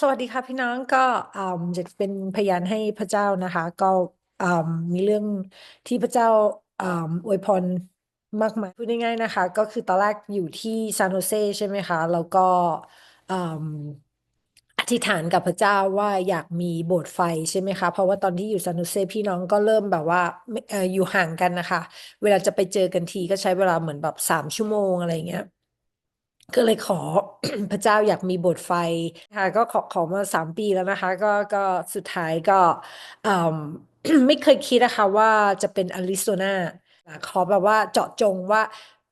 สวัสดีค่ะพี่น้องก็อืมจะเป็นพยานให้พระเจ้านะคะ ก็อืมมีเรื่องที่พระเจ้าอืมอวยพรมากมายพูดง่ายๆนะคะ ก็คือตอนแรกอยู่ที่ซานโฮเซใช่ไหมคะ แล้วก็อืมอธิษฐานกับพระเจ้าว่าอยากมีโบสถ์ไฟใช่ไหมคะ เพราะว่าตอนที่อยู่ซานโฮเซพี่น้องก็เริ่มแบบว่าไม่เอออยู่ห่างกันนะคะ เวลาจะไปเจอกันทีก็ใช้เวลาเหมือนแบบสามชั่วโมงอะไรอย่างเงี้ย ก็เลยขอพระเจ้าอยากมีโบสถ์ไฟค่ะก็ขอขอมาสามปีแล้วนะคะ ก็ก็สุดท้ายก็ไม่เคยคิดนะคะว่าจะเป็นอาริโซนาขอแบบว่าเจาะจงว่า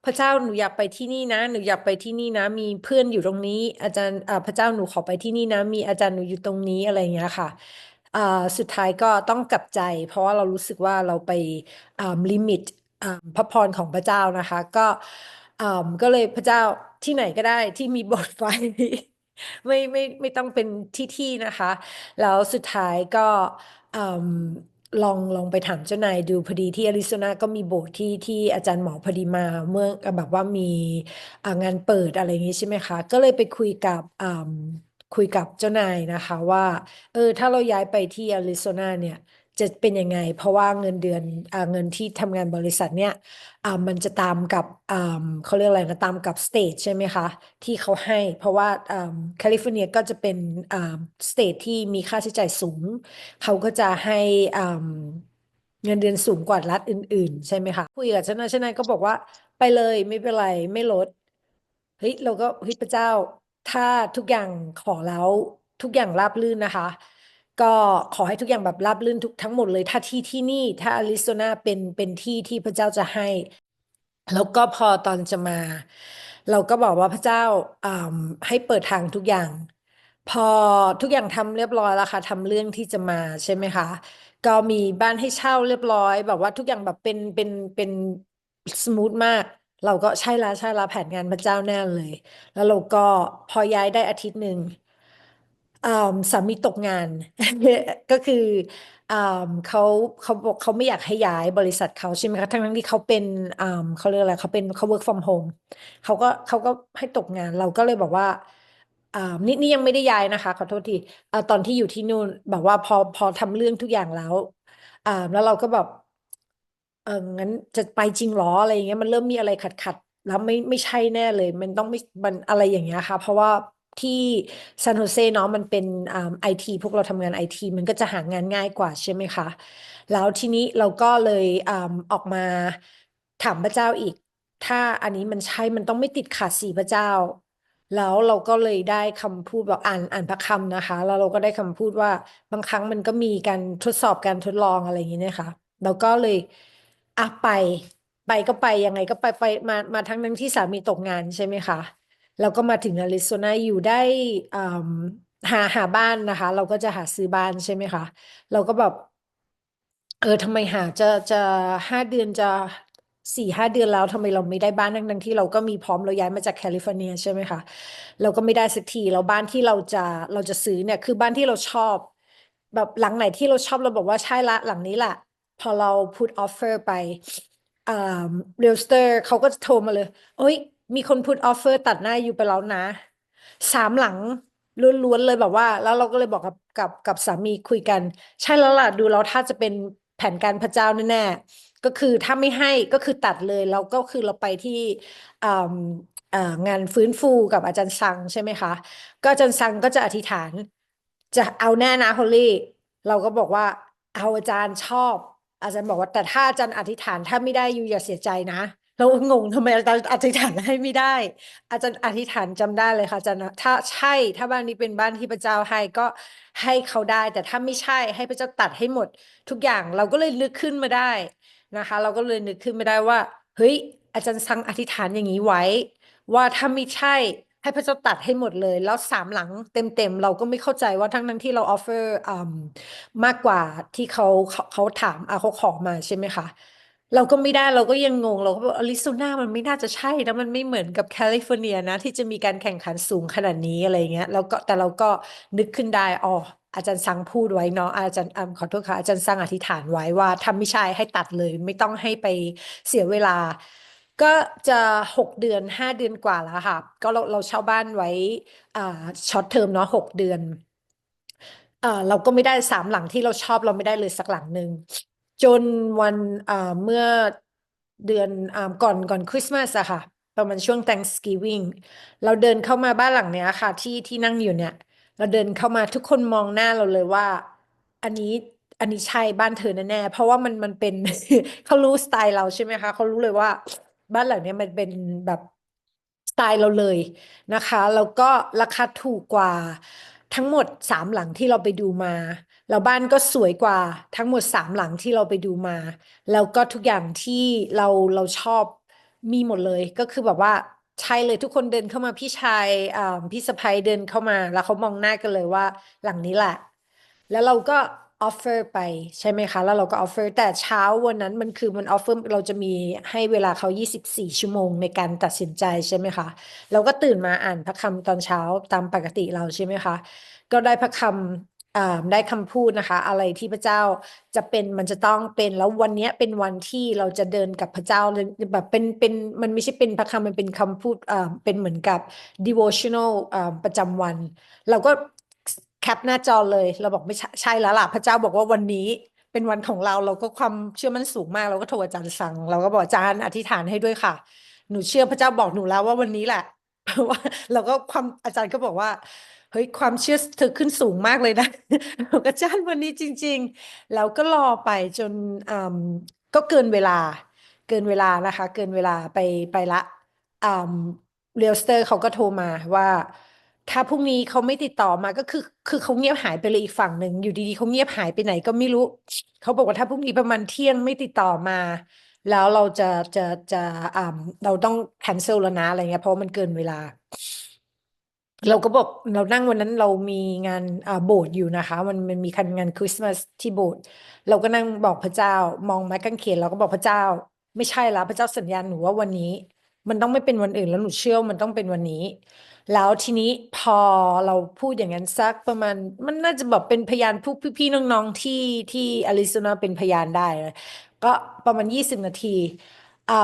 พระเจ้าหนูอยากไปที่นี่นะ หนูอยากไปที่นี่นะ มีเพื่อนอยู่ตรงนี้ อาจารย์พระเจ้าหนูขอไปที่นี่นะ มีอาจารย์หนูอยู่ตรงนี้อะไรอย่างเงี้ยค่ะสุดท้ายก็ต้องกลับใจ เพราะว่าเรารู้สึกว่าเราไปลิมิตพระพรของพระเจ้านะคะ ก็ อ่าก็เลยพระเจ้าที่ไหนก็ได้ที่มีโบสถ์ไฟ ไม่ไม่ไม่ต้องเป็นที่ที่นะคะ แล้วสุดท้ายก็อลองลองไปถามเจ้านายดูพอดีที่อาริโซนาก็มีโบสถ์ที่ที่อาจารย์หมอพอดีมาเมื่อแบบว่ามีอ่างานเปิดอะไรอย่างงี้ใช่ไหมคะ ก็เลยไปคุยกับอืมคุยกับเจ้านายนะคะว่า เออถ้าเราย้ายไปที่อาริโซนาเนี่ย จะเป็นยังไง เพราะว่าเงินเดือนอ่าเงินที่ทำงานบริษัทเนี่ยอ่ามันจะตามกับอ่าเขาเรียกอะไรนะตามกับสเตทใช่ไหมคะ ที่เขาให้ เพราะว่าอ่าแคลิฟอร์เนียก็จะเป็นอ่าสเตทที่มีค่าใช้จ่ายสูง เขาก็จะให้อ่าเงินเดือนสูงกว่ารัฐอื่น ๆ ใช่ไหมคะคุยกับเจ้านายเจ้านายก็บอกว่าไปเลยไม่เป็นไรไม่ลดเฮ้ยเราก็เฮ้ยพระเจ้า ถ้าทุกอย่างขอแล้วทุกอย่างราบรื่นนะคะ ก็ขอให้ทุกอย่างแบบราบรื่นทุกทั้งหมดเลย ถ้าที่ที่นี่ถ้าอาริโซนาเป็นเป็นที่ที่พระเจ้าจะให้ แล้วก็พอตอนจะมา เราก็บอกว่าพระเจ้าให้เปิดทางทุกอย่าง พอทุกอย่างทำเรียบร้อยแล้วค่ะทำเรื่องที่จะมาใช่ไหมคะ ก็มีบ้านให้เช่าเรียบร้อยแบบว่าทุกอย่างแบบเป็นเป็นเป็นสมูทมากเราก็ใช่ละใช่ละแผนงานพระเจ้าแน่เลย แล้วเราก็พอย้ายได้อาทิตย์หนึ่ง อ่า สามีตกงาน ก็คือ อ่า เขา เขาบอกเขาไม่อยากให้ย้ายบริษัทเขา ใช่ไหมคะ ทั้งที่เขาเป็น อ่า เขาเรียกอะไร เขาเป็น เขา work from home เขาก็ เขาก็ให้ตกงาน เราก็เลยบอกว่า อ่า นี่ นี่ยังไม่ได้ย้ายนะคะ ขอโทษที อ่า ตอนที่อยู่ที่นู่น แบบว่าพอ พอทำเรื่องทุกอย่างแล้ว อ่า แล้วเราก็แบบ เออ งั้นจะไปจริงเหรอ อะไรอย่างเงี้ย มันเริ่มมีอะไรขัดขัดแล้วไม่ ไม่ใช่แน่เลย มันต้องไม่ มัน อะไรอย่างเงี้ยค่ะ เพราะว่า ที่ซานโฮเซเนาะมันเป็นไอทีพวกเราทำงานไอทีมันก็จะหางานง่ายกว่าใช่ไหมคะ แล้วทีนี้เราก็เลยอออกมาถามพระเจ้าอีก ถ้าอันนี้มันใช่มันต้องไม่ติดขัดสีพระเจ้า แล้วเราก็เลยได้คำพูดแบบอ่านอ่านพระคำนะคะ แล้วเราก็ได้คำพูดว่าบางครั้งมันก็มีการทดสอบการทดลองอะไรอย่างนี้นะคะเราก็เลยอะไปไปก็ไปยังไงก็ไปไปมามาทั้งนั้นที่สามีตกงานใช่ไหมคะ แล้วก็มาถึงอาริโซนาอยู่ได้หาหาบ้านนะคะ เราก็จะหาซื้อบ้านใช่ไหมคะ เราก็แบบเออทำไมหาจะจะห้าเดือนจะสี่ห้าเดือนแล้วทำไมเราไม่ได้บ้านทั้งทั้งที่เราก็มีพร้อมเราย้ายมาจากแคลิฟอร์เนียใช่ไหมคะเราก็ไม่ได้สักทีแล้วบ้านที่เราจะเราจะซื้อเนี่ยคือบ้านที่เราชอบ แบบหลังไหนที่เราชอบเราบอกว่าใช่ละหลังนี้แหละพอเรา put offer ไปเอ่าเรียลสเตอร์เขาก็จะโทรมาเลยเอ้ย มีคน put offer ตัดหน้าอยู่ไปแล้วนะสามหลังล้วนๆเลยแบบว่า แล้วเราก็เลยบอกกับกับกับสามีคุยกัน ใช่แล้วล่ะดูแล้วถ้าจะเป็นแผนการพระเจ้าแน่ๆก็คือถ้าไม่ให้ก็คือตัดเลยแล้วก็คือเราไปที่งานฟื้นฟูกับอาจารย์ซังใช่ไหมคะ ก็อาจารย์ซังก็จะอธิษฐาน จะเอาแน่นะฮอลลี่ เราก็บอกว่าเอาอาจารย์ชอบ อาจารย์บอกว่าแต่ถ้าอาจารย์อธิษฐานถ้าไม่ได้อยู่อย่าเสียใจนะ เรางงทำไมอาจารย์อธิษฐานให้ไม่ได้ อาจารย์อธิษฐานจำได้เลยค่ะอาจารย์นะถ้าใช่ถ้าบ้านนี้เป็นบ้านที่พระเจ้าให้ก็ให้เขาได้ แต่ถ้าไม่ใช่ให้พระเจ้าตัดให้หมด ทุกอย่างเราก็เลยนึกขึ้นมาได้นะคะ เราก็เลยนึกขึ้นมาได้ว่าเฮ้ยอาจารย์สังอธิษฐานอย่างนี้ไว้ ว่าถ้าไม่ใช่ให้พระเจ้าตัดให้หมดเลย แล้วสามหลังเต็มๆเราก็ไม่เข้าใจว่าทั้งนั้นที่เราออฟเฟอร์มากกว่าที่เขาเขาเขาถามอะเขาขอมาใช่ไหมคะ เราก็ไม่ได้เราก็ยังงง เราก็บอกอาริโซนามันไม่น่าจะใช่นะมันไม่เหมือนกับแคลิฟอร์เนียนะ ที่จะมีการแข่งขันสูงขนาดนี้อะไรเงี้ยแล้วก็แต่เราก็นึกขึ้นได้อ๋ออาจารย์สังพูดไว้เนาะอาจารย์ขอโทษค่ะอาจารย์สังอธิษฐานไว้ว่าถ้าไม่ใช่ให้ตัดเลย ไม่ต้องให้ไปเสียเวลา ก็จะหกเดือนห้าเดือนกว่าแล้วค่ะ ก็เราเราเช่าบ้านไว้อ่าช็อตเทอมเนาะหกเดือนเออเราก็ไม่ได้สามหลังที่เราชอบเราไม่ได้เลยสักหลังหนึ่ง จนวันเอ่อเมื่อเดือนอ่าก่อนก่อนคริสต์มาสอะค่ะ ประมาณช่วง Thanksgiving เราเดินเข้ามาบ้านหลังเนี้ยค่ะ ที่ที่นั่งอยู่เนี่ย เราเดินเข้ามาทุกคนมองหน้าเราเลยว่า อันนี้อันนี้ใช่บ้านเธอแน่ๆเพราะว่ามันมันเป็น เขารู้สไตล์เราใช่ไหมคะเขารู้เลยว่า บ้านหลังเนี้ยมันเป็นแบบสไตล์เราเลยนะคะแล้วก็ราคาถูกกว่าทั้งหมดสามหลังที่เราไปดูมา แล้วบ้านก็สวยกว่าทั้งหมดสามหลังที่เราไปดูมา แล้วก็ทุกอย่างที่เราเราชอบมีหมดเลย ก็คือแบบว่าใช่เลยทุกคนเดินเข้ามาพี่ชายอ่าพี่สะใภ้เดินเข้ามา แล้วเขามองหน้ากันเลยว่าหลังนี้แหละ แล้วเราก็ออฟเฟอร์ไปใช่ไหมคะ แล้วเราก็ออฟเฟอร์แต่เช้าวันนั้นมันคือมันออฟเฟอร์เราจะมีให้เวลาเขา 24 ชั่วโมงในการตัดสินใจใช่ไหมคะ เราก็ตื่นมาอ่านพระคำตอนเช้าตามปกติเราใช่ไหมคะ ก็ได้พระคำ ได้คำพูดนะคะ อะไรที่พระเจ้าจะเป็นมันจะต้องเป็นแล้ววันนี้เป็นวันที่เราจะเดินกับพระเจ้าแบบเป็นเป็นมันไม่ใช่เป็นพระคำมันเป็นคำพูดเป็นเหมือนกับ devotional ประจำวัน เราก็แคปหน้าจอเลย เราบอกไม่ใช่ใช่แล้วล่ะพระเจ้าบอกว่าวันนี้เป็นวันของเราเราก็ความเชื่อมั่นสูงมาก เราก็โทรอาจารย์สั่งเราก็บอกอาจารย์อธิษฐานให้ด้วยค่ะ หนูเชื่อพระเจ้าบอกหนูแล้วว่าวันนี้แหละเพราะว่าเราก็ความอาจารย์ก็บอกว่า เฮ้ยความเชื่อเธอขึ้นสูงมากเลยนะบอกอาจารย์วันนี้จริงๆแล้วก็รอไปจนอืมก็เกินเวลา เกินเวลานะคะ เกินเวลาไปไปละอืมเรียลสเตอร์เขาก็โทรมาว่า ถ้าพรุ่งนี้เขาไม่ติดต่อมาก็คือ คือเขาเงียบหายไปเลยอีกฝั่งหนึ่งอยู่ดีๆเขาเงียบหายไปไหนก็ไม่รู้ เขาบอกว่าถ้าพรุ่งนี้ประมาณเที่ยงไม่ติดต่อมา แล้วเราจะจะจะอ่าเราต้อง cancel แล้วนะอะไรเงี้ยเพราะมันเกินเวลา เราก็บอกเรานั่งวันนั้นเรามีงานอ่าโบสถ์อยู่นะคะ มันมันมีคันงานคริสต์มาสที่โบสถ์เราก็นั่งบอกพระเจ้ามองไม้กางเขนเราก็บอกพระเจ้า ไม่ใช่ละพระเจ้าสัญญาหนูว่าวันนี้ มันต้องไม่เป็นวันอื่นแล้วหนูเชื่อว่ามันต้องเป็นวันนี้ แล้วทีนี้พอเราพูดอย่างนั้นสักประมาณ มันน่าจะแบบเป็นพยานพวกพี่ๆน้องๆที่ที่อาริโซนาเป็นพยานได้นะก็ประมาณยี่สิบนาทีอ่า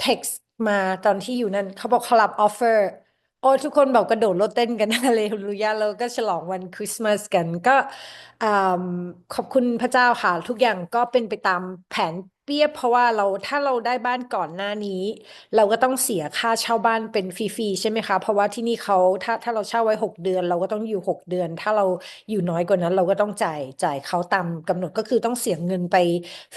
text มาตอนที่อยู่นั่นเขาบอกเขารับออฟเฟอร์ โอ้ทุกคนแบบกระโดดโลดเต้นกันฮาเลลูยาแล้วก็ฉลองวันคริสต์มาสกันก็ขอบคุณพระเจ้าค่ะ ทุกอย่างก็เป็นไปตามแผนเปียเพราะว่าเราถ้าเราได้บ้านก่อนหน้านี้ เราก็ต้องเสียค่าเช่าบ้านเป็นฟรีๆใช่ไหมคะ เพราะว่าที่นี่เขาถ้าถ้าเราเช่าไว้หกเดือน เราก็ต้องอยู่หกเดือน ถ้าเราอยู่น้อยกว่านั้น เราก็ต้องจ่ายจ่ายเขาตามกำหนดก็คือต้องเสียเงินไป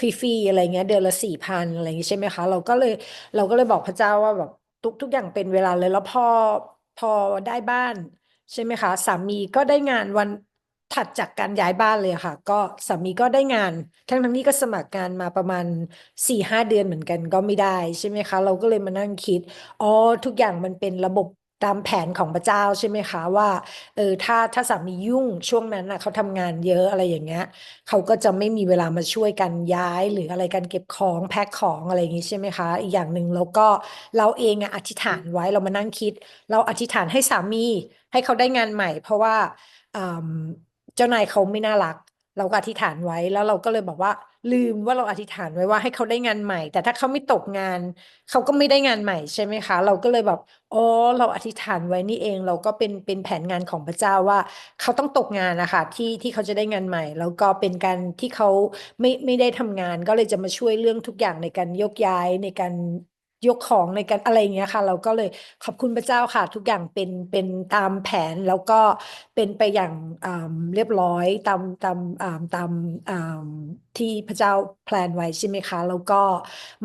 ฟรีๆอะไรเงี้ยเดือนละสี่พันอะไรอย่างงี้ใช่ไหมคะ เราก็เลยเราก็เลยบอกพระเจ้าว่าแบบทุกทุกอย่างเป็นเวลาเลยแล้วพอ พอได้บ้าน ใช่ไหมคะ สามีก็ได้งานวันถัดจากการย้ายบ้านเลยค่ะ ก็สามีก็ได้งาน ทั้งทั้งนี้ก็สมัครงานมาประมาณสี่ห้าเดือนเหมือนกันก็ไม่ได้ ใช่ไหมคะ เราก็เลยมานั่งคิด อ๋อ ทุกอย่างมันเป็นระบบ ตามแผนของพระเจ้าใช่ไหมคะว่าเออถ้าถ้าสามียุ่งช่วงนั้นนะเขาทำงานเยอะอะไรอย่างเงี้ยเขาก็จะไม่มีเวลามาช่วยกันย้ายหรืออะไรกันเก็บของแพ็คของอะไรอย่างงี้ใช่ไหมคะ อีกอย่างหนึ่งแล้วก็เราเองอะอธิษฐานไว้เรามานั่งคิด เราอธิษฐานให้สามีให้เขาได้งานใหม่ เพราะว่าเจ้านายเขาไม่น่ารัก เราก็อธิษฐานไว้แล้วเราก็เลยบอกว่า ลืมว่าเราอธิษฐานไว้ว่าให้เขาได้งานใหม่ แต่ถ้าเขาไม่ตกงาน เขาก็ไม่ได้งานใหม่ใช่ไหมคะ เราก็เลยแบบอ๋อเราอธิษฐานไว้นี่เอง เราก็เป็นเป็นแผนงานของพระเจ้าว่า เขาต้องตกงานนะคะที่ที่เขาจะได้งานใหม่ แล้วก็เป็นการที่เขาไม่ไม่ได้ทำงาน ก็เลยจะมาช่วยเรื่องทุกอย่างในการยกย้ายในการ ยกของในการอะไรอย่างเงี้ยค่ะ เราก็เลยขอบคุณพระเจ้าค่ะ ทุกอย่างเป็นเป็นตามแผนแล้วก็เป็นไปอย่างอ่าเรียบร้อยตามตามอ่าตามอ่า ที่พระเจ้าแพลนไว้ใช่ไหมคะ แล้วก็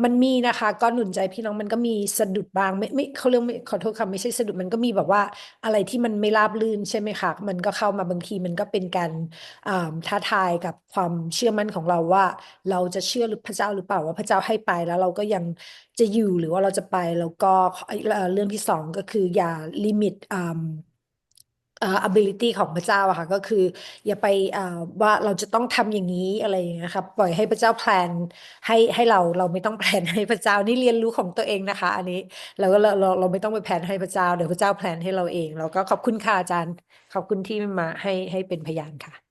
มันมีนะคะ ก็หนุนใจพี่น้องมันก็มีสะดุดบางไม่ไม่เขาเรียกไม่ขอโทษค่ะไม่ใช่สะดุดมันก็มีแบบว่าอะไรที่มันไม่ราบรื่นใช่ไหมคะมันก็เข้ามาบางทีมันก็เป็นการท้าทายกับความเชื่อมั่นของเราว่า เราจะเชื่อหรือพระเจ้าหรือเปล่าว่าพระเจ้าให้ไปแล้วเราก็ยังจะอยู่หรือว่าเราจะไปแล้วก็เรื่องที่สองก็คืออย่าลิมิต ability ของพระเจ้าอะค่ะก็คือ อย่าไปอ่าว่าเราจะต้องทำอย่างนี้อะไรอย่างเงี้ยครับปล่อยให้พระเจ้าแพลนให้ให้เราเราไม่ต้องแพลนให้พระเจ้านี่เรียนรู้ของตัวเองนะคะ อันนี้เราก็เราเราเราไม่ต้องไปแพลนให้พระเจ้าเดี๋ยวพระเจ้าแพลนให้เราเอง แล้วก็ขอบคุณค่ะอาจารย์ ขอบคุณที่มาให้ให้เป็นพยานค่ะ